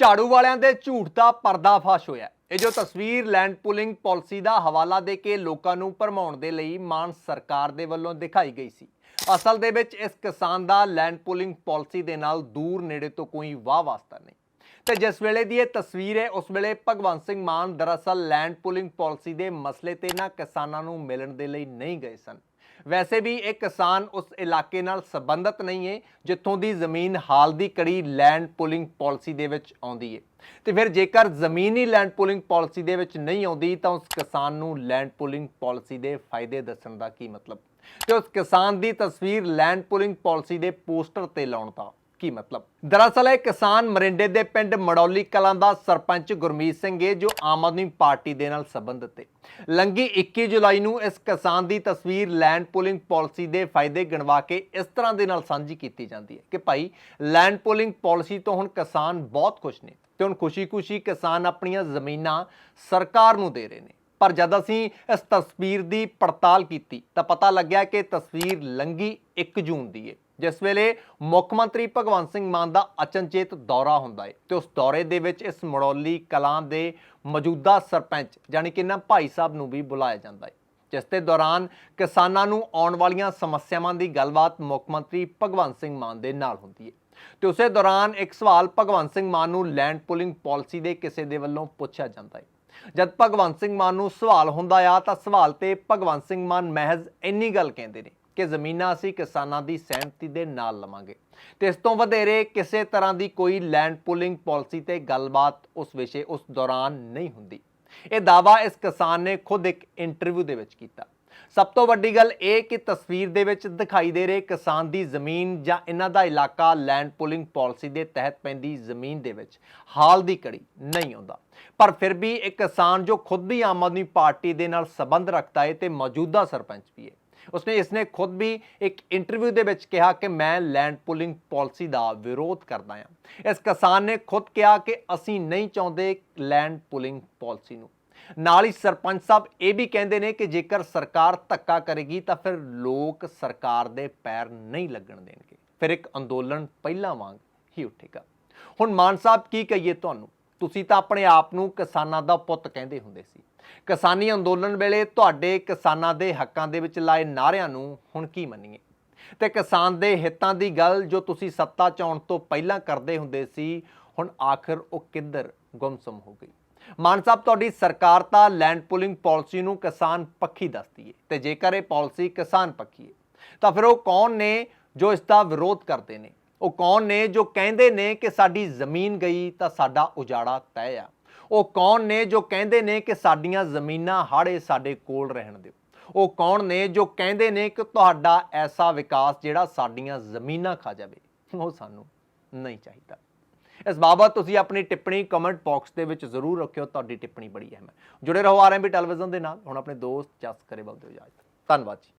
ਝਾੜੂ ਵਾਲਿਆਂ ਦੇ ਝੂਠ ਦਾ ਪਰਦਾਫਾਸ਼ ਹੋਇਆ ਇਹ ਜੋ ਤਸਵੀਰ ਲੈਂਡ ਪੁਲਿੰਗ ਪਾਲਿਸੀ ਦਾ ਹਵਾਲਾ ਦੇ ਕੇ ਲੋਕਾਂ ਨੂੰ ਭਰਮਾਉਣ ਦੇ ਲਈ ਮਾਨ ਸਰਕਾਰ ਦੇ ਵੱਲੋਂ ਦਿਖਾਈ ਗਈ ਸੀ। ਅਸਲ ਦੇ ਵਿੱਚ ਇਸ ਕਿਸਾਨ ਦਾ ਲੈਂਡ ਪੁਲਿੰਗ ਪਾਲਿਸੀ ਦੇ ਨਾਲ ਦੂਰ ਨੇੜੇ ਤੋਂ ਕੋਈ ਵਾਹ ਵਾਸਤਾ ਨਹੀਂ। ਤੇ ਜਿਸ ਵੇਲੇ ਦੀ ਇਹ ਤਸਵੀਰ ਹੈ, ਉਸ ਵੇਲੇ ਭਗਵੰਤ ਸਿੰਘ ਮਾਨ ਦਰਅਸਲ ਲੈਂਡ ਪੁਲਿੰਗ ਪਾਲਿਸੀ ਦੇ ਮਸਲੇ ਤੇ ਨਾ ਕਿਸਾਨਾਂ ਨੂੰ ਮਿਲਣ ਦੇ ਲਈ ਨਹੀਂ ਗਏ ਸਨ। ਵੈਸੇ ਵੀ ਇਹ ਕਿਸਾਨ ਉਸ ਇਲਾਕੇ ਨਾਲ ਸੰਬੰਧਿਤ ਨਹੀਂ ਹੈ, ਜਿੱਥੋਂ ਦੀ ਜ਼ਮੀਨ ਹਾਲ ਦੀ ਕੜੀ ਲੈਂਡ ਪੁਲਿੰਗ ਪਾਲਿਸੀ ਦੇ ਵਿੱਚ ਆਉਂਦੀ ਹੈ। ਤੇ ਫਿਰ ਜੇਕਰ ਜ਼ਮੀਨੀ ਲੈਂਡ ਪੁਲਿੰਗ ਪਾਲਿਸੀ ਦੇ ਵਿੱਚ ਨਹੀਂ ਆਉਂਦੀ, ਤਾਂ ਉਸ ਕਿਸਾਨ ਨੂੰ ਲੈਂਡ ਪੁਲਿੰਗ ਪਾਲਿਸੀ ਦੇ ਫਾਇਦੇ ਦੱਸਣ ਦਾ ਕੀ ਮਤਲਬ? ਤੇ ਉਸ ਕਿਸਾਨ ਦੀ ਤਸਵੀਰ ਲੈਂਡ ਪੁਲਿੰਗ ਪਾਲਿਸੀ ਦੇ ਪੋਸਟਰ ਤੇ ਲਾਉਣ ਦਾ ਕੀ ਮਤਲਬ? ਦਰਅਸਲ ਇਹ ਕਿਸਾਨ ਮਰਿੰਡੇ ਦੇ ਪਿੰਡ ਮੜੌਲੀ ਕਲਾਂ ਦਾ ਸਰਪੰਚ ਗੁਰਮੀਤ ਸਿੰਘ ਹੈ ਜੋ ਆਮ ਆਦਮੀ ਪਾਰਟੀ ਦੇ ਨਾਲ ਸੰਬੰਧਿਤ ਹੈ ਲੰਗੀ 21 ਜੁਲਾਈ ਨੂੰ ਇਸ ਕਿਸਾਨ ਦੀ ਤਸਵੀਰ ਲੈਂਡ ਪੁਲਿੰਗ ਪਾਲਿਸੀ ਦੇ ਫਾਇਦੇ ਗਿਣਵਾ ਕੇ ਇਸ ਤਰ੍ਹਾਂ ਦੇ ਨਾਲ ਸਾਂਝੀ ਕੀਤੀ ਜਾਂਦੀ ਹੈ ਕਿ ਭਾਈ, ਲੈਂਡ ਪੁਲਿੰਗ ਪਾਲਿਸੀ ਤੋਂ ਹੁਣ ਕਿਸਾਨ ਬਹੁਤ ਖੁਸ਼ ਨੇ ਤੇ ਹੁਣ ਖੁਸ਼ੀ-ਖੁਸ਼ੀ ਕਿਸਾਨ ਆਪਣੀਆਂ ਜ਼ਮੀਨਾਂ ਸਰਕਾਰ ਨੂੰ ਦੇ ਰਹੇ ਨੇ। ਪਰ ਜਦ ਅਸੀਂ ਇਸ ਤਸਵੀਰ ਦੀ ਪੜਤਾਲ ਕੀਤੀ ਤਾਂ ਪਤਾ ਲੱਗਿਆ ਕਿ ਤਸਵੀਰ ਲੰਗੀ 1 ਜੂਨ ਦੀ ਹੈ ਜਿਸ ਵੇਲੇ ਮੁੱਖ ਮੰਤਰੀ ਭਗਵੰਤ ਸਿੰਘ ਮਾਨ ਦਾ ਅਚਨਚੇਤ ਦੌਰਾ ਹੁੰਦਾ ਹੈ ਤੇ ਉਸ ਦੌਰੇ ਦੇ ਵਿੱਚ ਇਸ ਮੜੌਲੀ ਕਲਾਂ ਦੇ ਮੌਜੂਦਾ ਸਰਪੰਚ ਯਾਨੀ ਕਿ ਨਾ ਭਾਈ ਸਾਹਿਬ ਨੂੰ ਵੀ ਬੁਲਾਇਆ ਜਾਂਦਾ ਹੈ ਜਿਸ ਦੇ ਦੌਰਾਨ ਕਿਸਾਨਾਂ ਨੂੰ ਆਉਣ ਵਾਲੀਆਂ ਸਮੱਸਿਆਵਾਂ ਦੀ ਗੱਲਬਾਤ ਮੁੱਖ ਮੰਤਰੀ ਭਗਵੰਤ ਸਿੰਘ ਮਾਨ ਦੇ ਨਾਲ ਹੁੰਦੀ ਹੈ ਤੇ ਉਸੇ ਦੌਰਾਨ ਇੱਕ ਸਵਾਲ ਭਗਵੰਤ ਸਿੰਘ ਮਾਨ ਨੂੰ ਲੈਂਡ ਪੁਲਿੰਗ ਪਾਲਿਸੀ ਦੇ ਕਿਸੇ ਦੇ ਵੱਲੋਂ ਪੁੱਛਿਆ ਜਾਂਦਾ ਹੈ ਜਦ ਭਗਵੰਤ ਸਿੰਘ ਮਾਨ ਨੂੰ ਸਵਾਲ ਹੁੰਦਾ ਆ, ਤਾਂ ਸਵਾਲ ਤੇ ਭਗਵੰਤ ਸਿੰਘ ਮਾਨ ਮਹਿਜ਼ ਇੰਨੀ ਗੱਲ ਕਹਿੰਦੇ ਨੇ ਕਿ ਜ਼ਮੀਨਾਂ ਅਸੀਂ ਕਿਸਾਨਾਂ ਦੀ ਸਹਿਮਤੀ ਦੇ ਨਾਲ ਲਵਾਂਗੇ। ਤੇ ਇਸ ਤੋਂ ਵਧੇਰੇ ਕਿਸੇ ਤਰ੍ਹਾਂ ਦੀ ਕੋਈ ਲੈਂਡ ਪੁਲਿੰਗ ਪਾਲਿਸੀ ਤੇ ਗੱਲਬਾਤ ਉਸ ਵਿਸ਼ੇ, ਉਸ ਦੌਰਾਨ ਨਹੀਂ ਹੁੰਦੀ। ਇਹ ਦਾਵਾ ਇਸ ਕਿਸਾਨ ਨੇ ਖੁਦ ਇੱਕ ਇੰਟਰਵਿਊ ਦੇ ਵਿੱਚ ਕੀਤਾ। ਸਭ ਤੋਂ ਵੱਡੀ ਗੱਲ ਇਹ ਕਿ ਤਸਵੀਰ ਦੇ ਵਿੱਚ ਦਿਖਾਈ ਦੇ ਰਹੇ ਕਿਸਾਨ ਦੀ ਜ਼ਮੀਨ ਜਾਂ ਇਹਨਾਂ ਦਾ ਇਲਾਕਾ ਲੈਂਡ ਪੁਲਿੰਗ ਪਾਲਿਸੀ ਦੇ ਤਹਿਤ ਪੈਂਦੀ ਜ਼ਮੀਨ ਦੇ ਵਿੱਚ ਹਾਲ ਦੀ ਕੜੀ ਨਹੀਂ ਆਉਂਦਾ। ਪਰ ਫਿਰ ਵੀ ਇੱਕ ਕਿਸਾਨ ਜੋ ਖੁਦ ਹੀ ਆਮ ਆਦਮੀ ਪਾਰਟੀ ਦੇ ਨਾਲ ਸੰਬੰਧ ਰੱਖਦਾ ਹੈ ਤੇ ਮੌਜੂਦਾ ਸਰਪੰਚ ਵੀ ਹੈ ਉਸਨੇ, ਇਸਨੇ ਖੁਦ ਵੀ ਇੱਕ ਇੰਟਰਵਿਊ ਦੇ ਵਿੱਚ ਕਿਹਾ ਕਿ ਮੈਂ ਲੈਂਡ ਪੁਲਿੰਗ ਪਾਲਿਸੀ ਦਾ ਵਿਰੋਧ ਕਰਦਾ ਹਾਂ ਇਸ ਕਿਸਾਨ ਨੇ ਖੁਦ ਕਿਹਾ ਕਿ ਅਸੀਂ ਨਹੀਂ ਚਾਹੁੰਦੇ ਲੈਂਡ ਪੁਲਿੰਗ ਪਾਲਿਸੀ ਨੂੰ। ਨਾਲ ਹੀ ਸਰਪੰਚ ਸਾਹਿਬ ਇਹ ਵੀ ਕਹਿੰਦੇ ਨੇ ਕਿ ਜੇਕਰ ਸਰਕਾਰ ਧੱਕਾ ਕਰੇਗੀ ਤਾਂ ਫਿਰ ਲੋਕ ਸਰਕਾਰ ਦੇ ਪੈਰ ਨਹੀਂ ਲੱਗਣ ਦੇਣਗੇ। ਫਿਰ ਇੱਕ ਅੰਦੋਲਨ ਪਹਿਲਾਂ ਵਾਂਗ ਹੀ ਉੱਠੇਗਾ। ਹੁਣ ਮਾਨ ਸਾਹਿਬ ਕੀ ਕਹੀਏ ਤੁਹਾਨੂੰ? ਤੁਸੀਂ ਤਾਂ ਆਪਣੇ ਆਪ ਨੂੰ ਕਿਸਾਨਾਂ ਦਾ ਪੁੱਤ ਕਹਿੰਦੇ ਹੁੰਦੇ ਸੀ। ਕਿਸਾਨੀ ਅੰਦੋਲਨ ਵੇਲੇ ਤੁਹਾਡੇ ਕਿਸਾਨਾਂ ਦੇ ਹੱਕਾਂ ਦੇ ਵਿੱਚ ਲਾਏ ਨਾਅਰਿਆਂ ਨੂੰ ਹੁਣ ਕੀ ਮੰਨੀਏ? ਤੇ ਕਿਸਾਨ ਦੇ ਹਿੱਤਾਂ ਦੀ ਗੱਲ ਜੋ ਤੁਸੀਂ ਸੱਤਾ ਚ ਆਉਣ ਤੋਂ ਪਹਿਲਾਂ ਕਰਦੇ ਹੁੰਦੇ ਸੀ, ਹੁਣ ਆਖਰ ਉਹ ਕਿੱਧਰ ਗੁੰਮਸਮ ਹੋ ਗਈ? ਮਾਨ ਸਾਹਿਬ, ਤੁਹਾਡੀ ਸਰਕਾਰ ਤਾਂ ਲੈਂਡ ਪੁਲਿੰਗ ਪਾਲਿਸੀ ਨੂੰ ਕਿਸਾਨ ਪੱਖੀ ਦੱਸਦੀ ਹੈ ਤੇ ਜੇਕਰ ਇਹ ਪਾਲਿਸੀ ਕਿਸਾਨ ਪੱਖੀ ਹੈ ਤਾਂ ਫਿਰ ਉਹ ਕੌਣ ਨੇ ਜੋ ਇਸ ਦਾ ਵਿਰੋਧ ਕਰਦੇ ਨੇ? ਉਹ ਕੌਣ ਨੇ ਜੋ ਕਹਿੰਦੇ ਨੇ ਕਿ ਸਾਡੀ ਜ਼ਮੀਨ ਗਈ ਤਾਂ ਸਾਡਾ ਉਜਾੜਾ ਤੈਅ ਆ? ਉਹ ਕੌਣ ਨੇ ਜੋ ਕਹਿੰਦੇ ਨੇ ਕਿ ਸਾਡੀਆਂ ਜ਼ਮੀਨਾਂ ਹਾੜੇ ਸਾਡੇ ਕੋਲ ਰਹਿਣ ਦਿਓ? ਉਹ ਕੌਣ ਨੇ ਜੋ ਕਹਿੰਦੇ ਨੇ ਕਿ ਤੁਹਾਡਾ ਐਸਾ ਵਿਕਾਸ ਜਿਹੜਾ ਸਾਡੀਆਂ ਜ਼ਮੀਨਾਂ ਖਾ ਜਾਵੇ? ਉਹ ਸਾਨੂੰ ਨਹੀਂ ਚਾਹੀਦਾ। ਇਸ ਬਾਬਤ ਤੁਸੀਂ ਆਪਣੀ ਟਿੱਪਣੀ ਕਮੈਂਟ ਬਾਕਸ ਦੇ ਵਿੱਚ ਜ਼ਰੂਰ ਰੱਖਿਓ, ਤੁਹਾਡੀ ਟਿੱਪਣੀ ਬੜੀ ਅਹਿਮ ਹੈ। ਜੁੜੇ ਰਹੋ ਆਰਐਮਬੀ ਟੈਲੀਵਿਜ਼ਨ ਦੇ ਨਾਲ। ਹੁਣ ਆਪਣੇ ਦੋਸਤ ਜਸ ਕਰੇ ਬਲਦੇ ਇਜਾਜ਼ਤ। ਧੰਨਵਾਦ ਜੀ।